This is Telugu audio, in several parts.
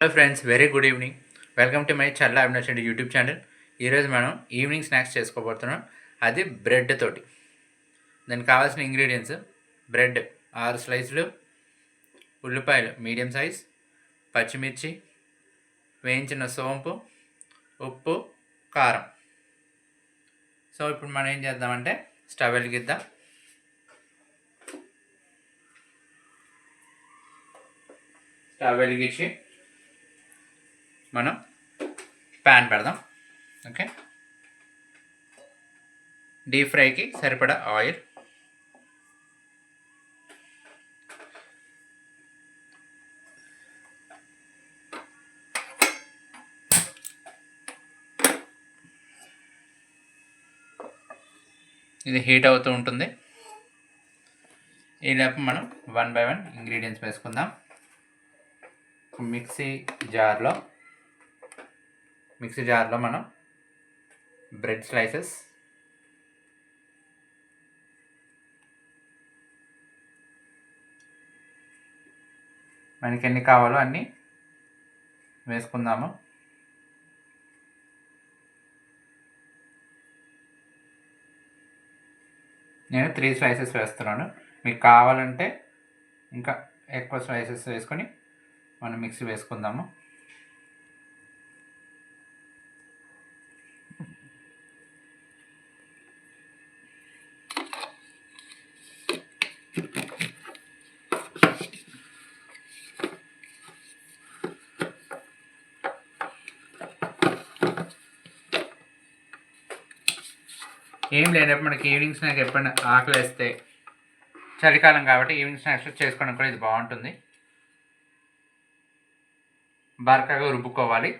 Hello friends very good evening welcome to my Challa Avinash Reddy YouTube channel ఈరోజు మనం ఈవినింగ్ స్నాక్స్ చేసుకోబోతున్నాం. అది బ్రెడ్ తోటి. దానికి కావాల్సిన ఇంగ్రీడియంట్స్ బ్రెడ్ ఆరు స్లైస్లు ఉల్లిపాయలు మీడియం సైజ్ పచ్చిమిర్చి వేయించిన సోంపు ఉప్పు కారం. సో ఇప్పుడు మనం ఏం చేద్దామంటే స్టవ్ వెలిగిద్దాం. స్టవ్ వెలిగించి మనం ప్యాన్ పెడదాం. ఓకే. డీప్ ఫ్రైకి సరిపడా ఆయిల్ ఇది హీట్ అవుతూ ఉంటుంది. ఈలోపు మనం వన్ బై వన్ ఇంగ్రీడియంట్స్ వేసుకుందాం. మిక్సీ జార్లో మిక్సీ జార్లో మనం బ్రెడ్ స్లైసెస్ మనకి ఎన్ని కావాలో అన్నీ వేసుకుందాము. నేను త్రీ స్లైసెస్ వేస్తున్నాను. మీకు కావాలంటే ఇంకా ఎక్కువ స్లైసెస్ వేసుకొని మనం మిక్సీ వేసుకుందాము. ఏం లేనప్పుడు మనకి ఈవినింగ్ స్నాక్ ఎప్పుడైనా ఆకలి వేస్తే చలికాలం కాబట్టి ఈవినింగ్ స్నాక్స్ చేసుకోవడం కూడా ఇది బాగుంటుంది. బరకగా రుబ్బుకోవాలి.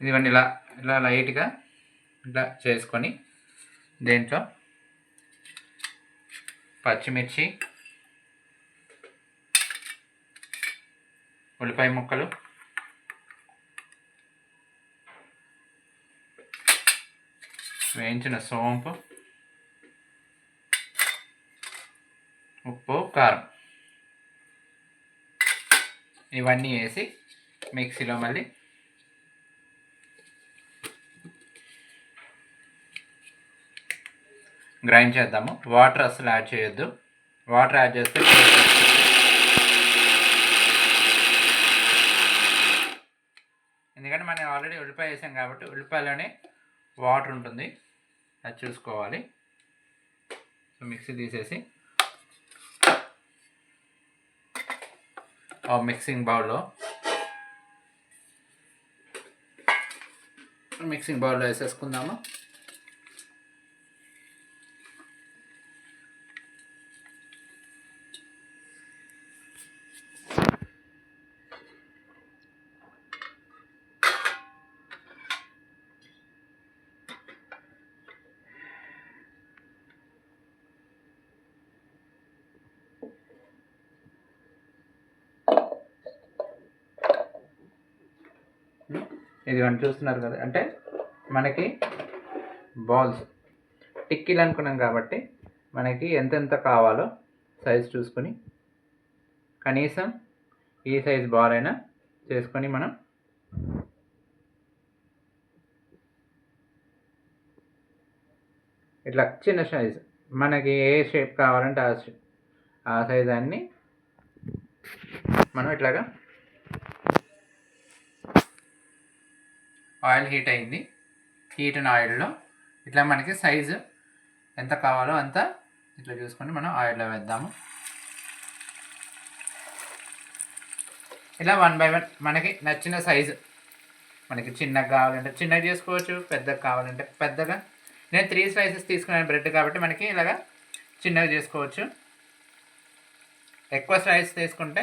ఇదిగోండి ఇలా ఇలా లైట్గా ఇట్లా చేసుకొని దీంట్లో పచ్చిమిర్చి ఉల్లిపాయ ముక్కలు వేయించిన సోంపు ఉప్పు కారం. ఇవన్నీ వేసి మిక్సీలో మళ్ళీ గ్రైండ్ చేద్దాము. వాటర్ అసలు యాడ్ చేయొద్దు. వాటర్ యాడ్ చేస్తే ఎందుకంటే మనం ఆల్రెడీ ఉల్లిపాయ వేసాం కాబట్టి ఉల్లిపాయలోనే వాటర్ ఉంటుంది. అది చూసుకోవాలి. సో మిక్సీ తీసేసి ఆ మిక్సింగ్ బౌల్లో మిక్సింగ్ బౌల్లో వేసేసుకుందాము. ఇది మనం చూస్తున్నారు కదా. అంటే మనకి బాల్స్ టిక్కీలు అనుకున్నాం కాబట్టి మనకి ఎంతెంత కావాలో సైజ్ చూసుకొని కనీసం ఈ సైజ్ బాల్ అయినా చేసుకొని మనం ఇట్లా చిన్న సైజ్ మనకి ఏ షేప్ కావాలంటే ఆ ఆ సైజ్ అన్ని మనం ఇట్లాగా ఆయిల్ హీట్ అయింది. హీట్ అయిన ఆయిల్లో ఇట్లా మనకి సైజు ఎంత కావాలో అంత ఇట్లా చూసుకొని మనం ఆయిల్లో వేద్దాము. ఇలా వన్ బై వన్ మనకి నచ్చిన సైజు మనకి చిన్నగా కావాలంటే చిన్నగా చేసుకోవచ్చు పెద్దగా కావాలంటే పెద్దగా. నేను త్రీ స్లైసెస్ తీసుకున్నాను బ్రెడ్ కాబట్టి మనకి ఇలాగా చిన్నగా చేసుకోవచ్చు. ఎక్కువ స్లైస్ తీసుకుంటే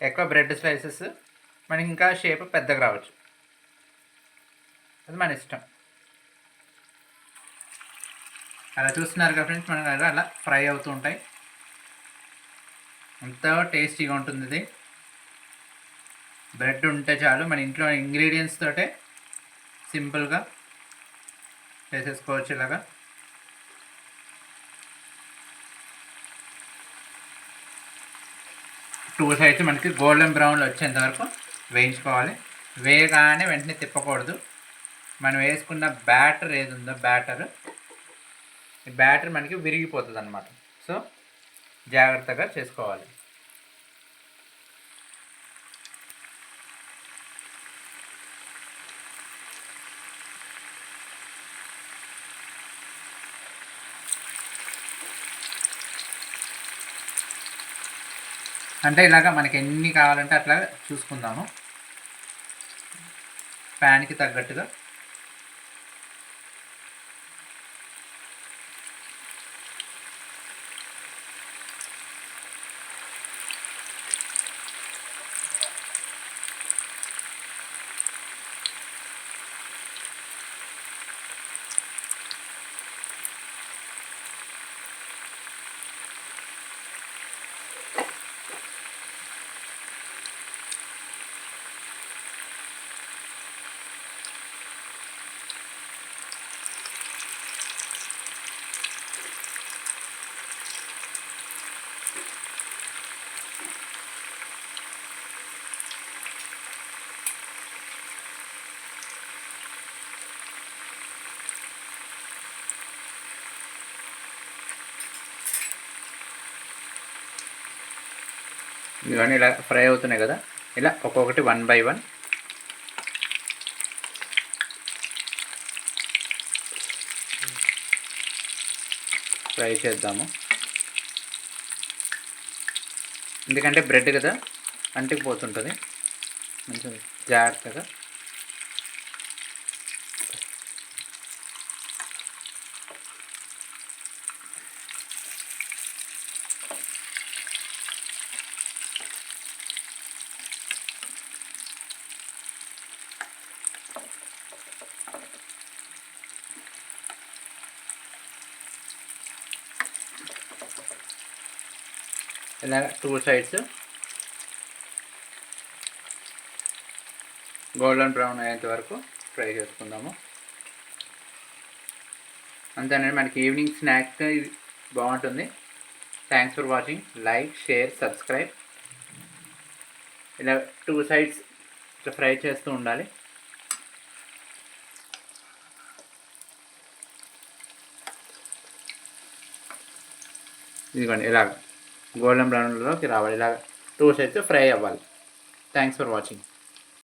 ఎక్కువ బ్రెడ్ స్లైసెస్ మనకి ఇంకా షేప్ పెద్దగా రావచ్చు. అది మన ఇష్టం. అలా చూస్తున్నారు కదా ఫ్రెండ్స్ మన దగ్గర అలా ఫ్రై అవుతూ ఉంటాయి. ఎంతో టేస్టీగా ఉంటుంది ఇది. బ్రెడ్ ఉంటే చాలు మన ఇంట్లో ఇంగ్రీడియంట్స్ తోటే సింపుల్గా చేసేసుకోవచ్చు ఇలాగా. టూ సైడ్స్ మనకి గోల్డెన్ బ్రౌన్లో వచ్చేంత వరకు వేయించుకోవాలి. వేయగానే వెంటనే తిప్పకూడదు. మనం వేసుకున్న బ్యాటర్ ఏది ఉందో బ్యాటర్. ఈ బ్యాటర్ మనకి విరిగిపోతుంది అనమాట సో జాగ్రత్తగా చేసుకోవాలి. అంటే ఇలాగ మనకి ఎన్ని కావాలంటే అట్లా చూసుకుందాము. ప్యాన్కి తగ్గట్టుగా. ఇవన్నీ ఇలా ఫ్రై అవుతున్నాయి కదా. ఇలా ఒక్కొక్కటి వన్ బై వన్. ఫ్రై చేద్దాము. ఎందుకంటే బ్రెడ్ కదా అంటికి పోతుంటుంది మంచిగా జాగ్రత్తగా ఇలా టూ సైడ్స్ గోల్డెన్ బ్రౌన్ అయ్యేంత వరకు ఫ్రై చేసుకుందాము. అంతేనండి మనకి ఈవినింగ్ స్నాక్ బాగుంటుంది. Thanks for watching like share subscribe ఇలా టూ సైడ్స్ ఫ్రై చేస్తూ ఉండాలి. ఇదిగోండి ఇలాగ. గోల్డెన్ బ్రౌన్లోకి రావాలి. ఇలాగ టూ అయితే ఫ్రై అవ్వాలి. Thanks for watching